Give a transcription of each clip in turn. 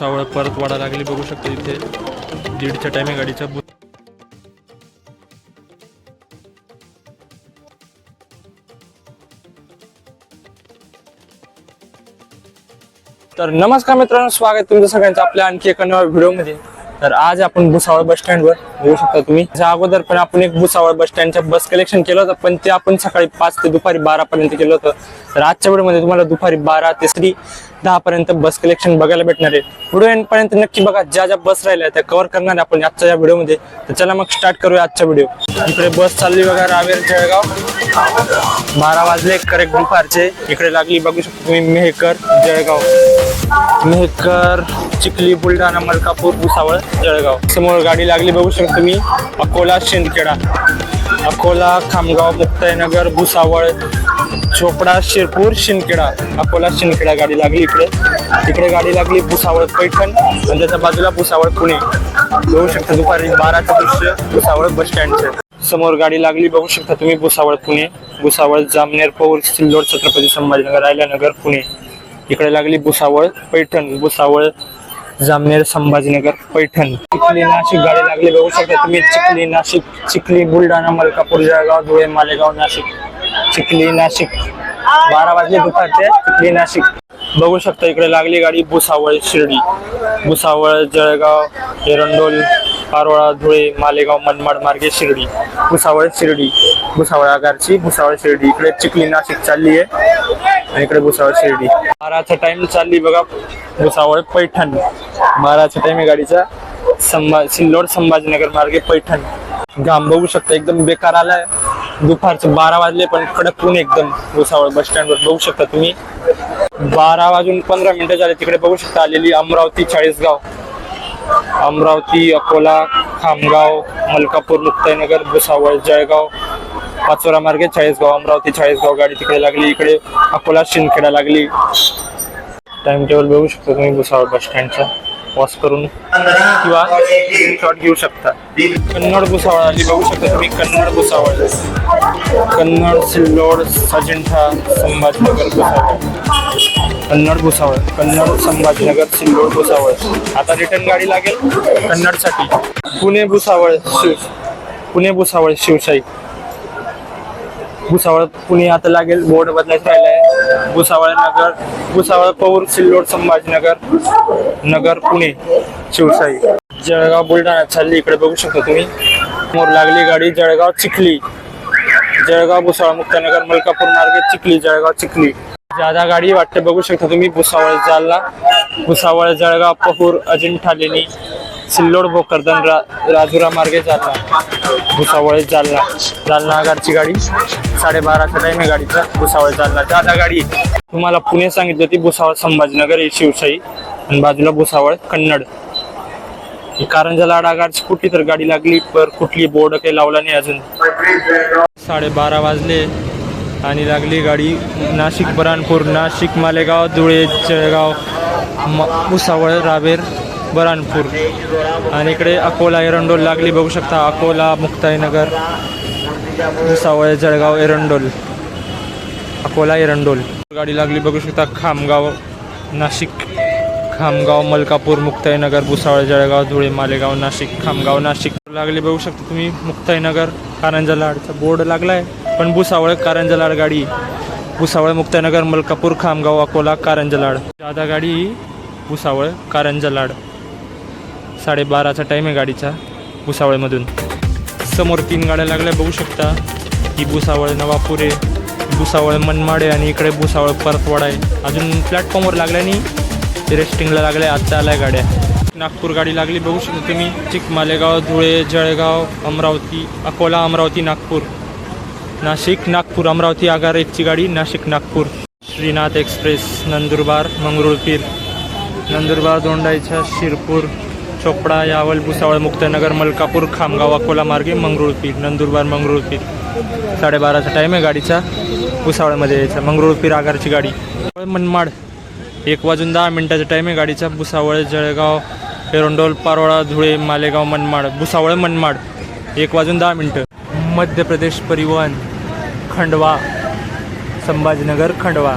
सावळ परत वाढा लागली. बघू शकता इथे दीडच्या टायमे गाडीच्या तर नमस्कार मित्रांनो स्वागत तुमचं सगळ्यांचं आपल्या आणखी एका नव्या व्हिडिओमध्ये. तर आज आपण भुसावळ बस स्टँडवर येऊ शकता तुम्ही. त्याच्या अगोदर पण आपण एक भुसावळ बस स्टँडच्या बस कलेक्शन केलं होतं पण ते आपण सकाळी पाच ते दुपारी बारा पर्यंत केलं होतं. तर आजच्या वेळेमध्ये तुम्हाला दुपारी बारा ते श्री दहा पर्यंत बस कलेक्शन बघायला भेटणार आहे. व्हिडिओ एंड पर्यंत नक्की बघा ज्या ज्या बस राहिल्या त्या कव्हर करणार आहे आपण आजच्या या व्हिडिओमध्ये तर चला मग स्टार्ट करूया आजचा व्हिडिओ इकडे बस चालली बघा रावेर जळगाव. बारा वाजले करेक्ट दुपारचे इकडे लागली बघू शकतो तुम्ही मेहकर जळगाव. मेहकर चिखली बुलढाणा मलकापूर भुसावळ जळगाव. समोर गाडी लागली बघू शकतो तुम्ही अकोला शिंदखेडा. अकोला खामगाव मुक्ताईनगर भुसावळ चोपडा शिरपूर शिंदखेडा. अकोला शिंदखेडा गाडी लागली इकडे. इकडे गाडी लागली भुसावळ पैठण. आणि त्याच्या बाजूला भुसावळ पुणे. बघू शकता दुपारी बाराचं दृश्य भुसावळ बस स्टँडचं. समोर गाडी लागली. बघू शकता तुम्ही भुसावळ पुणे. भुसावळ जामनेर पौर सिल्लोड छत्रपती संभाजीनगर रायलानगर पुणे. इकडे लागली भुसावळ पैठण. भुसावळ जामनेर संभाजीनगर पैठण. चिखली नाशिक गाडी लागली बघू शकता तुम्ही. चिखली नाशिक चिखली बुलढाणा मलकापूर जळगाव धुळे मालेगाव नाशिक. चिखली नाशिक. बारा वाजले दुपारचे. चिखली नाशिक. बघू शकता इकडे लागली गाडी भुसावळ शिर्डी. भुसावळ जळगाव एरंडोल पारोळा धुळे मालेगाव मनमाड मार्गे शिर्डी. भुसावळ शिर्डी. भुसावळ आगारची भुसावळ शिर्डी. इकडे चिखली नाशिक चालली आहे आणि इकडे भुसावळ शिर्डी. बाराचा टाइम चालली बघा. भुसावळ पैठण. बाराचा टाइम आहे गाडीचा संभा सिल्लोड संभाजीनगर मार्गे पैठण. घाम बघू शकता एकदम बेकार आलाय. दुपारचे बारा वाजले पण कडक ऊन एकदम भुसावळ बस स्टँडवर बघू शकता तुम्ही. बारा वाजून पंधरा मिनिटं झाले तिकडे बघू शकता आलेली अमरावती चाळीसगाव. अमरावती अकोला खामगाव मलकापूर मुक्ताईनगर भुसावळ जळगाव पाचोरा मार्गे चाळीसगाव अमरावती चाळीसगाव गाडी तिकडे लागली इकडे अकोला शिंदखेडा लागली. टाइम टेबल बघू शकता तुम्ही भुसावळ बस स्टँडचा. वॉच करून किंवा शॉट घेऊ शकता. कन्नड भुसावळ आली बघू शकता तुम्ही कन्नड भुसावळ. कन्नड सिल्लोड अजिंठा संभाजीनगर भुसावळ. कन्नड भुसावळ कन्नड संभाजीनगर सिल्लोड भुसावळ. आता रिटर्न गाडी लागेल कन्नडसाठी. पुणे भुसावळ शिव पुणे भुसावळ शिवशाही. भुसावळ पुणे आता लागेल बोर्ड बदलायचं राहिलाय. भुसावळ नगर भुसावळ पौर सिल्लोड संभाजीनगर नगर पुणे शिवशाही जळगाव बुलढाणा चालली इकडे बघू शकता तुम्ही. मोर लागली गाडी जळगाव चिखली. जळगाव भुसावळ मुक्तानगर मलकापूर मार्गे चिखली जळगाव चिखली. जादा गाडी वाटते बघू शकता तुम्ही भुसावळ जालना. भुसावळ जळगाव पहूर अजिंठा लेणी. सिल्लोड भोकरदन रा राजुरा मार्गे जालना. भुसावळे जालना. जालना आगारची गाडी. साडेबाराचा टाईम आहे गाडीचा. भुसावळ जालना. जादा गाडी. तुम्हाला पुणे सांगितलं होती भुसावळ संभाजीनगर ही शिवशाही. आणि बाजूला भुसावळ कन्नड. कारंजा लाड आगारची कुठली तर गाडी लागली पर कुठली बोर्ड काही लावला नाही अजून. साडेबारा वाजले आणि लागली गाडी. नाशिक बराणपूर नाशिक मालेगाव धुळे जळगाव म भुसावळ रावेर. बराणपूर आणि इकडे अकोला एरंडोल लागली बघू शकता अकोला मुक्ताईनगर भुसावळ जळगाव एरंडोल. अकोला एरंडोल. गाडी लागली बघू शकता खामगाव नाशिक. खामगाव मलकापूर मुक्ताईनगर भुसावळ जळगाव धुळे मालेगाव नाशिक. खामगाव नाशिक. लागली बघू शकता तुम्ही मुक्ताईनगर कारंजा लाडचा बोर्ड लागलाय पण भुसावळ कारंजा लाड गाडी. भुसावळ मुक्ताईनगर मलकापूर खामगाव अकोला कारंजा लाड जादा गाडी भुसावळ कारंजा लाड साडेबाराचा टाईम आहे गाडीचा भुसावळमधून. समोर तीन गाड्या लागल्या बघू शकता. ही भुसावळ नवापुरे भुसावळ मनमाड आहे आणि इकडे भुसावळ परतवाडा आहे. अजून प्लॅटफॉर्मवर लागल्याने रेस्टिंगला लागल्या आत्ता आल्या गाड्या. नागपूर गाडी लागली बघू शकता तुम्ही. चिक मालेगाव धुळे जळगाव अमरावती अकोला अमरावती नागपूर. नाशिक नागपूर अमरावती आगार एकची गाडी नाशिक नागपूर. श्रीनाथ एक्सप्रेस नंदुरबार मंगरुळपीर. नंदुरबार दोंडाईच्या शिरपूर. चोपडा यावल भुसावळ मुक्तानगर मलकापूर खामगाव अकोला मार्गे मंगरुळपीर नंदुरबार मंगरुळपीर साडेबाराचा टाईम आहे गाडीचा. भुसावळमध्ये यायचा. मंगरुळपीर आगारची गाडी. मनमाड एक वाजून दहा मिनिटाचा टाईम आहे गाडीचा. भुसावळ जळगाव एरोंडोल पारोळा धुळे मालेगाव मनमाड. भुसावळ मनमाड. एक वाजून दहा मिनटं. मध्य प्रदेश परिवहन खंडवा संभाजीनगर खंडवा.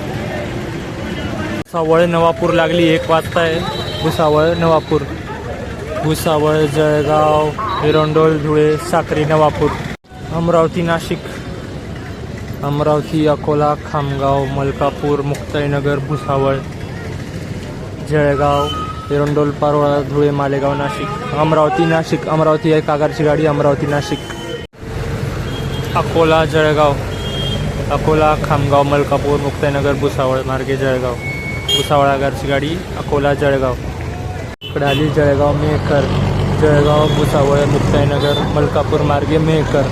भुसावळ नवापूर लागली. एक वाजता आहे. भुसावळ नवापूर. भुसावळ जळगाव एरंडोल धुळे साक्री नवापूर. अमरावती नाशिक. अमरावती अकोला खामगाव मलकापूर मुक्ताईनगर भुसावळ जळगाव एरंडोल पारोळा धुळे मालेगाव नाशिक. अमरावती नाशिक. अमरावती एक आगारची गाडी अमरावती नाशिक. अकोला जळगाव. अकोला खामगाव मलकापूर मुक्ताईनगर भुसावळ मार्गे जळगाव. भुसावळ आगारची गाडी अकोला जळगाव. इकडे आली जळगाव मेहकर जळगाव भुसावळ मुक्ताईनगर मलकापूर मार्गे मेहकर.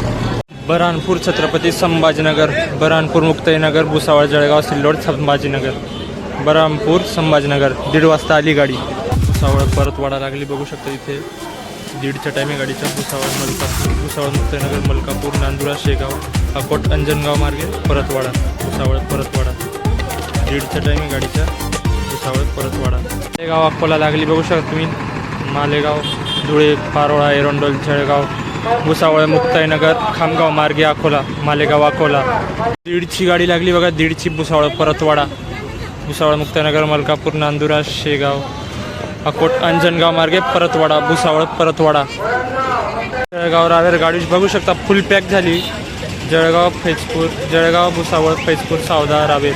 बऱ्हाणपूर छत्रपती संभाजीनगर बऱ्हाणपूर मुक्ताईनगर भुसावळ जळगाव सिल्लोड संभाजीनगर. बरामपूर संभाजीनगर दीड वाजता आली गाडी. भुसावळ परत वाडा लागली बघू शकता इथे. दीडच्या टायमे गाडीच्या भुसावळ मलकापूर भुसावळ मुक्ताईनगर मलकापूर नांदुरा शेगाव अकोट अंजनगाव मार्गे परतवाडा भुसावळ परतवाडा दीडच्या टायमे गाडीच्या. भुसावळ परतवाडा मालेगाव अकोला लागली बघू शकता तुम्ही. मालेगाव धुळे पारोळा एरंडोल जळगाव भुसावळ मुक्ताईनगर खामगाव मार्गे अकोला मालेगाव अकोला. दीडची गाडी लागली बघा दीडची भुसावळ परतवाडा भुसावळ मुक्ताईनगर मलकापूर नांदुरा शेगाव अकोट अंजनगाव मार्गे परतवाडा भुसावळ परतवाडा जळगाव रावेर गाडी बघू शकता फुल पॅक झाली. जळगाव फैजपूर जळगाव भुसावळ फैजपूर सावदा रावेर.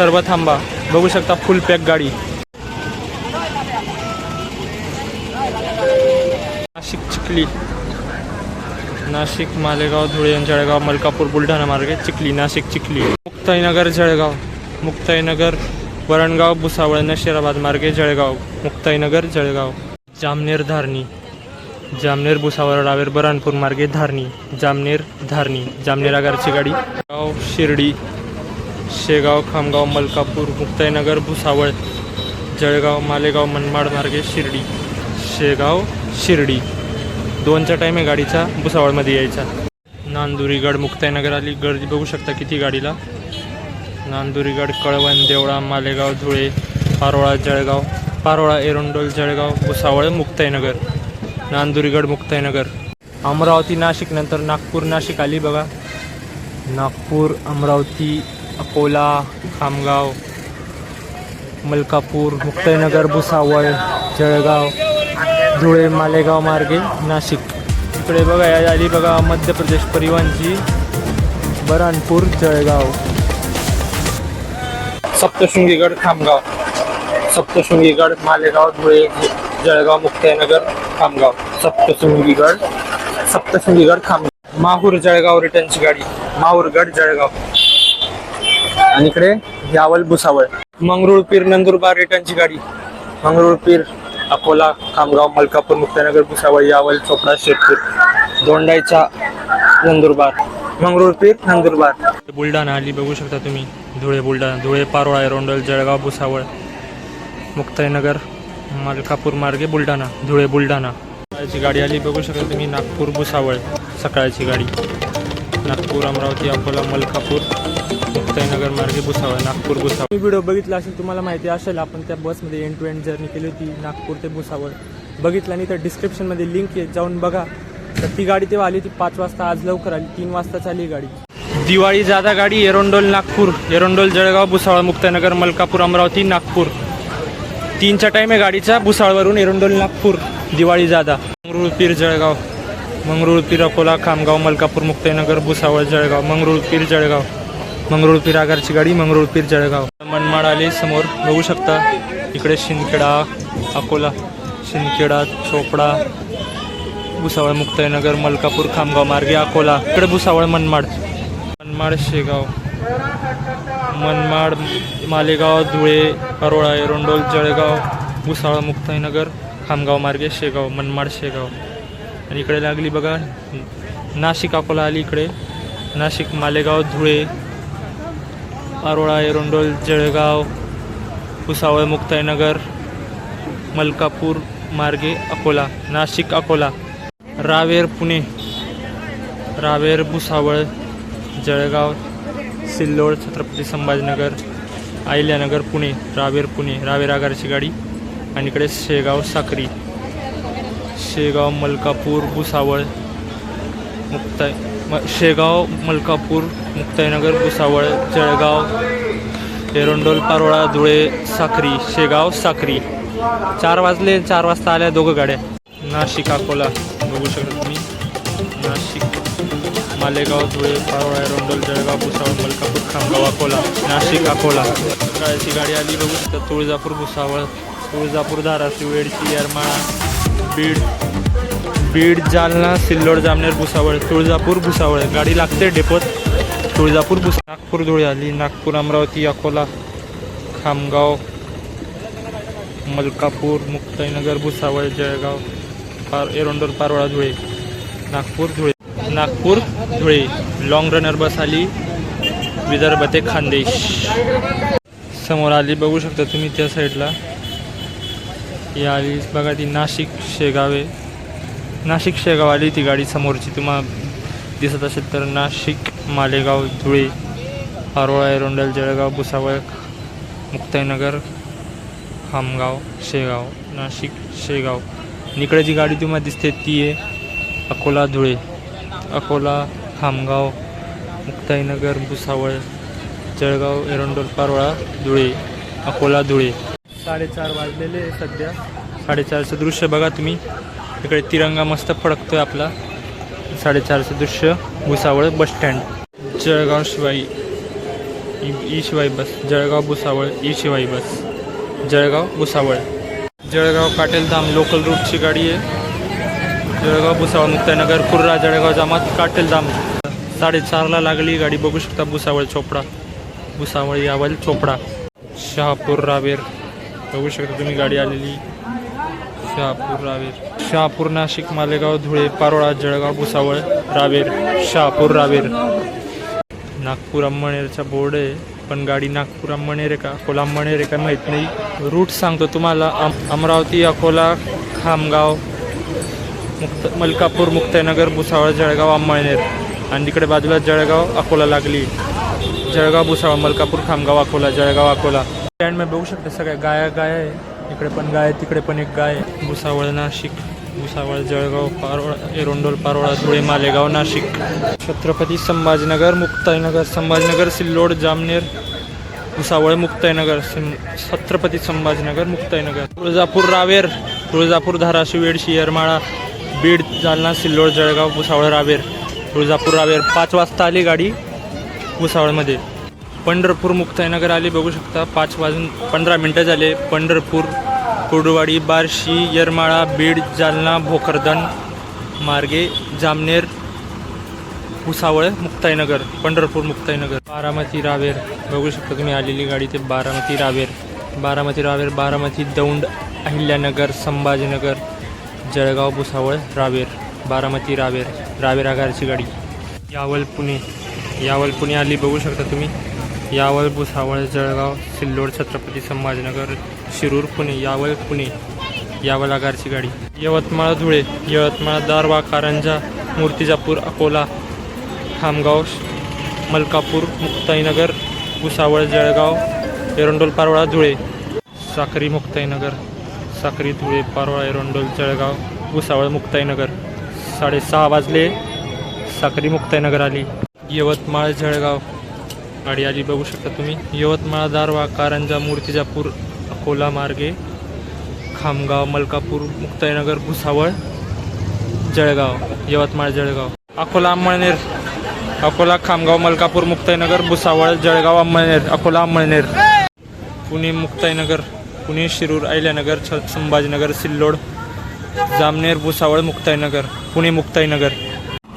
सर्व थांबा. बघू शकता फुल पॅक गाडी. नाशिक चिखली. नाशिक मालेगाव धुळे जळगाव मलकापूर बुलढाणा मार्गे चिखली नाशिक चिखली. मुक्ताईनगर जळगाव. मुक्ताईनगर वरणगाव भुसावळ नशिराबाद मार्गे जळगाव. मुक्ताईनगर जळगाव. जामनेर धारणी. जामनेर भुसावळ रावेर बरानपूर मार्गे धारणी. जामनेर धारणी. जामनेरागरची गाडी. गाव शिर्डी. शेगाव खामगाव मलकापूर मुक्ताईनगर भुसावळ जळगाव मालेगाव मनमाड मार्गे शिर्डी. शेगाव शिर्डी. दोनच्या टाईम आहे गाडीचा भुसावळमध्ये यायचा. नांदुरीगड मुक्ताईनगर आली. गर्दी बघू शकता किती गाडीला. नांदुरीगड कळवण देवळा मालेगाव धुळे पारोळा जळगाव. पारोळा एरंडोल जळगाव भुसावळ मुक्ताईनगर. नांदुरीगड मुक्ताईनगर. अमरावती नाशिक नंतर नागपूर नाशिक आली बघा. नागपूर अमरावती अकोला खामगाव मलकापूर मुक्ताईनगर भुसावळ जळगाव धुळे मालेगाव मार्गे नाशिक. इकडे बघा या आली बघा मध्य प्रदेश परिवहनची. बऱ्हाणपूर जळगाव. सप्तशृंगीगड खामगाव. सप्तशृंगीगड मालेगाव धुळे जळगाव मुक्ताईनगर खामगाव. सप्तशृंगीगड सप्तशृंगीगड खामगाव. माहूर जळगाव रिटर्नची गाडी. माहूरगड जळगाव. आणि इकडे यावल भुसावळ. मंगरुळपीर नंदुरबार रिटर्नची गाडी. मंगरुळपीर अकोला खामगाव मलकापूर मुक्ताईनगर भुसावळ यावल चोपडा शेतपूर. दोंडाईचा नंदुरबार मंगरुळपीर नंदुरबार बुलढाणा आली बघू शकता तुम्ही. धुळे बुलढाणा धुळे पारोळा एरोंडल जळगाव भुसावळ मुक्ताईनगर मलकापूर मार्गे बुलढाणा धुळे बुलढाणा. सकाळची गाडी आली बघू शकता तुम्ही नागपूर भुसावळ सकाळची गाडी. नागपूर अमरावती अकोला मलकापूर. मुक्ताईनगर मार्गे भुसावळ नागपूर भुसावळ. व्हिडिओ बघितला असेल तुम्हाला माहिती असेल आपण त्या बसमध्ये एंड टू एंड जर्नी केली होती नागपूर ते भुसावळ. बघितलं नाही तर डिस्क्रिप्शनमध्ये लिंक आहे जाऊन बघा. तर ती गाडी तेव्हा आली ती पाच वाजता आज लवकर आली तीन वाजता चालली गाडी. दिवाळी जादा गाडी एरोंडोल नागपूर. एरोंडोल जळगाव भुसावळ मुक्ताईनगर मलकापूर अमरावती नागपूर. तीनचा टाईम आहे गाडीचा भुसावळवरून एरोंडोल नागपूर. दिवाळी जादा. मंगरुळपीर जळगाव. मंगरुळपीर अकोला खामगाव मलकापूर मुक्ताईनगर भुसावळ जळगाव. मंगरुळपीर जळगाव. मंगरुळपीर आगारची गाडी मंगरुळपीर जळगाव. मनमाड आली समोर. बघू शकता इकडे शिंदखेडा अकोला शिंदखेडा चोपडा भुसावळ मुक्ताईनगर मलकापूर खामगाव मार्गे अकोला. इकडे भुसावळ मनमाड. मनमाड शेगाव. मनमाड मालेगाव धुळे परोळा एरोंडोल जळगाव भुसावळ मुक्ताईनगर खामगाव मार्गे शेगाव मनमाड शेगाव. आणि इकडे लागली बघा नाशिक अकोला आली इकडे. नाशिक मालेगाव धुळे पारोळा एरोंडोल जळगाव भुसावळ मुक्ताईनगर मलकापूर मार्गे अकोला नाशिक अकोला रावेर पुणे रावेर भुसावळ जळगाव सिल्लोड छत्रपती संभाजीनगर आहिल्यानगर पुणे रावेर पुणे रावेर आगारची गाडी आणि इकडे शेगाव साक्री शेगाव मलकापूर भुसावळ मुक्ताई म शेगाव मलकापूर मुक्ताईनगर भुसावळ जळगाव एरोंडोल पारोळा धुळे साखरी शेगाव साखरी चार वाजले चार वाजता आल्या दोघं गाड्या. नाशिक अकोला. बघू शकता तुम्ही. नाशिक मालेगाव धुळे पारोळा एरोंडोल जळगाव भुसावळ मलकापूर खामगाव अकोला. नाशिक अकोला. सकाळची गाडी आली बघू शकता. तुळजापूर भुसावळ. तुळजापूर धाराशिव वेडशी येरमाळा बीड. बीड जालना सिल्लोड जामनेर भुसावळ तुळजापूर भुसावळ. गाडी लागते डेपोत. तुळजापूर भुस नागपूर धुळे आली. नागपूर अमरावती अकोला खामगाव मलकापूर मुक्ताईनगर भुसावळ जळगाव पार Erandol Parola Dhule. Nagpur Dhule. Nagpur Dhule. Long runner bus आली. विदर्भ ते खानदेश. समोर आली. बघू शकता तुम्ही त्या साईडला ही आली. बघा ती नाशिक शेगावे. नाशिक शेगाव आली ती गाडी समोरची तुम्हाला दिसत असेल तर नाशिक मालेगाव धुळे आरोळा एरोंडल जळगाव भुसावळ मुक्ताईनगर खामगाव शेगाव नाशिक शेगाव. निकडे इकडे जी गाडी तुम्हाला दिसते ती आहे अकोला धुळे. अकोला खामगाव मुक्ताईनगर भुसावळ जळगाव एरंडोल पारोळा धुळे. अकोला धुळे. साडेचार वाजलेले सध्या. साडेचारचं दृश्य बघा तुम्ही. इकडे तिरंगा मस्त फडकतोय आपला. साडेचारचं दृश्य Bhusawal bus stand. Jalgaon Shivai E Shivai bus. Jalgaon Bhusawal E Shivai bus. Jalgaon Bhusawal. Jalgaon Kateldham local रूटची गाडी आहे. जळगाव भुसावळ मुक्तानगर कुर्रा जळगाव जामात काटेलधाम. साडेचारला लागली गाडी. बघू शकता भुसावळ चोपडा. भुसावळ यावल चोपडा. शहापूर रावेर. बघू शकता तुम्ही गाडी आलेली. शहापूर रावेर. शहापूर नाशिक मालेगाव धुळे पारोळा जळगाव भुसावळ रावेर शहापूर रावेर. नागपूर अंमळनेरचा बोर्ड आहे पण गाडी नागपूर अंमळनेर आहे का? अकोला अंमळनेर आहे का माहीत नाही. रूट सांगतो तुम्हाला अम अमरावती अकोला खामगाव मुक्त मलकापूर मुक्ताईनगर भुसावळ जळगाव अंमळनेर आणि तिकडे बाजूला जळगाव अकोला लागली. जळगाव भुसावळ मलकापूर खामगाव अकोला जळगाव अकोला. स्टँड मी बघू शकते सगळ्या गाया गाया आहे. इकडे पण गाय तिकडे पण एक गाय. भुसावळ नाशिक भुसावळ जळगाव पारोळा एरोंडोल पारोळा धुळे मालेगाव नाशिक. छत्रपती संभाजीनगर मुक्ताईनगर संभाजीनगर सिल्लोड जामनेर भुसावळ मुक्ताईनगर छत्रपती संभाजीनगर मुक्ताईनगर. तुळजापूर रावेर तुळजापूर धाराशिव वेडशी येरमाळा बीड जालना सिल्लोड जळगाव भुसावळ रावेर. तुळजापूर रावेर. पाच वाजता आली गाडी भुसावळमध्ये. पंढरपूर मुक्ताईनगर आली बघू शकता. पाच वाजून पंधरा मिनटं झाले. पंढरपूर कुर्डुवाडी बार्शी येरमाळा बीड जालना भोकरदन मार्गे जामनेर भुसावळ मुक्ताईनगर पंढरपूर मुक्ताईनगर. बारामती रावेर. बघू शकता तुम्ही आलेली गाडी ते बारामती रावेर. बारामती रावेर बारामती दौंड अहिल्यानगर संभाजीनगर जळगाव भुसावळ रावेर. बारामती रावेर. रावेर आगारची गाडी. यावल पुणे. यावल पुणे आली बघू शकता तुम्ही. यावल भुसावळ जळगाव सिल्लोड छत्रपती संभाजीनगर शिरूर पुणे यावल पुणे यावल आगारची गाडी. यवतमाळ धुळे यवतमाळ दारवा कारंजा मूर्तिजापूर अकोला खामगाव मलकापूर मुक्ताईनगर भुसावळ जळगाव एरंडोल पारोळा धुळे साखरी मुक्ताईनगर साखरी धुळे पारोळा एरंडोल जळगाव भुसावळ मुक्ताईनगर. साडेसहा वाजले साखरी मुक्ताईनगर आली. यवतमाळ जळगाव. गाडी आधी बघू शकता तुम्ही. यवतमाळ दारवा कारंजा मूर्तिजापूर अकोला मार्गे खामगाव मलकापूर मुक्ताईनगर भुसावळ जळगाव यवतमाळ जळगाव. अकोला अंमळनेर. अकोला खामगाव मलकापूर मुक्ताईनगर भुसावळ जळगाव अंमळनेर. अकोला अंमळनेर. पुणे मुक्ताईनगर. पुणे शिरूर अहिल्यानगर छ संभाजीनगर सिल्लोड जामनेर भुसावळ मुक्ताईनगर. पुणे मुक्ताईनगर.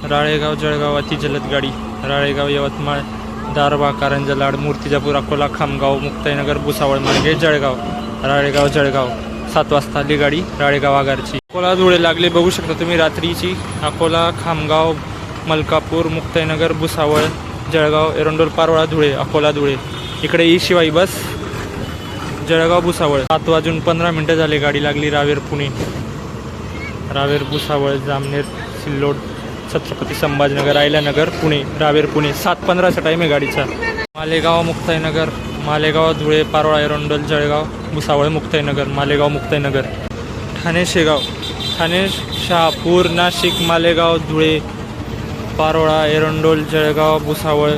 राळेगाव जळगाव अति जलद गाडी. राळेगाव यवतमाळ. दारवा कारंजा लाड मूर्तिजापूर अकोला खामगाव मुक्ताईनगर भुसावळ मार्गे जळगाव राळेगाव जळगाव. सात वाजता आली गाडी राळेगाव आगारची. अकोला धुळे लागले बघू शकता तुम्ही रात्रीची. अकोला खामगाव मलकापूर मुक्ताईनगर भुसावळ जळगाव एरंडोल पारोळा धुळे अकोला धुळे. इकडे ई शिवाई बस जळगाव भुसावळ. सात वाजून पंधरा मिनटं झाले गाडी लागली रावेर पुणे. रावेर भुसावळ जामनेर सिल्लोड. छत्रपती संभाजीनगर आयल्यानगर पुणे रावेर पुणे. सात पंधराचा टाईम आहे गाडीचा. मालेगाव मुक्ताईनगर. मालेगाव धुळे पारोळा एरोंडल जळगाव भुसावळ मुक्ताईनगर. मालेगाव मुक्ताईनगर. ठाणे शेगाव. ठाणे शहापूर नाशिक मालेगाव धुळे पारोळा एरंडोल जळगाव भुसावळ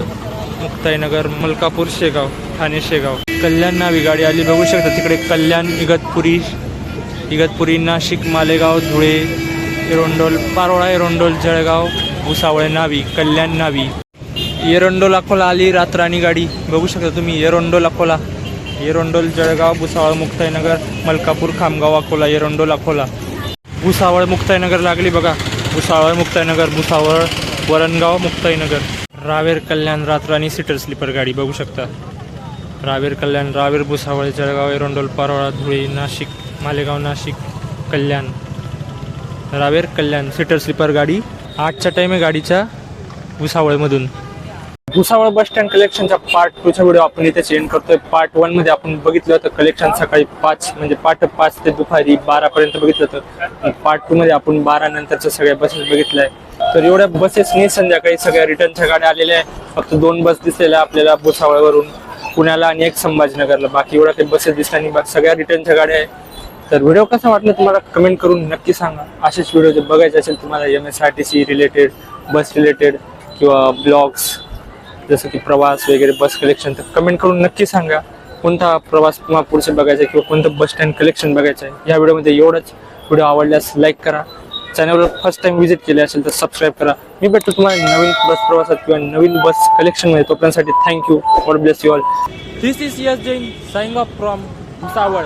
मुक्ताईनगर मलकापूर शेगाव. ठाणे शेगाव. कल्याण नावी गाडी आली. बघू शकता तिकडे कल्याण इगतपुरी इगतपुरी नाशिक मालेगाव धुळे एरोंडोल पारोळा एरोंडोल जळगाव भुसावळे नावी कल्याण नावी. एरोंडोल अकोला आली रात्राणी गाडी. बघू शकता तुम्ही एरोंडोल अकोला एरोंडोल जळगाव भुसावळ मुक्ताईनगर मलकापूर खामगाव अकोला एरोंडोल अकोला भुसावळ मुक्ताईनगर लागली बघा. भुसावळ मुक्ताईनगर भुसावळ वरणगाव मुक्ताईनगर. रावेर कल्याण रात्राणी सीटर स्लीपर गाडी. बघू शकता. रावेर कल्याण रावेर भुसावळ जळगाव एरोंडोल पारोळा धुळे नाशिक मालेगाव नाशिक कल्याण. रावेर कल्याण सीटर स्लीपर गाडी आजच्या टाईम आहे गाडीच्या भुसावळमधून. भुसावळ बस स्टँड कलेक्शनचा पार्ट टूचा व्हिडिओ आपण इथे चेंज करतोय. पार्ट वनमध्ये आपण बघितलं होतं कलेक्शन सकाळी पाच म्हणजे पाठ पाच ते दुपारी बारा पर्यंत बघितलं होतं. पार्ट टू मध्ये आपण बारा नंतरच्या सगळ्या बसेस बघितल्या. तर एवढ्या बसेसनी संध्याकाळी सगळ्या रिटर्नच्या गाड्या आलेल्या आहे फक्त दोन बस दिसलेल्या आपल्याला भुसावळवरून पुण्याला आणि एक संभाजीनगरला. बाकी एवढ्या काही बसेस दिसल्या आणि बाकी सगळ्या रिटर्नच्या गाड्या आहे तर व्हिडिओ कसा वाटला तुम्हाला? कमेंट करून नक्की सांगा. असेच व्हिडिओ जर बघायचे असेल तुम्हाला M S R T C related bus related किंवा ब्लॉग्स जसं की प्रवास वगैरे बस कलेक्शन तर कमेंट करून नक्की सांगा. कोणता प्रवास तुम्हाला पुढचे बघायचा आहे किंवा कोणतं बस स्टँड कलेक्शन बघायचं आहे या व्हिडिओमध्ये एवढंच. व्हिडिओ आवडल्यास लाईक करा. चॅनलवर फर्स्ट टाइम व्हिजिट केले असेल तर सबस्क्राईब करा. मी भेटतो तुम्हाला नवीन बस प्रवासात किंवा नवीन बस कलेक्शनमध्ये तोपर्यंतसाठी thank you God bless you all this is Yash Jain signing off from Bhusawal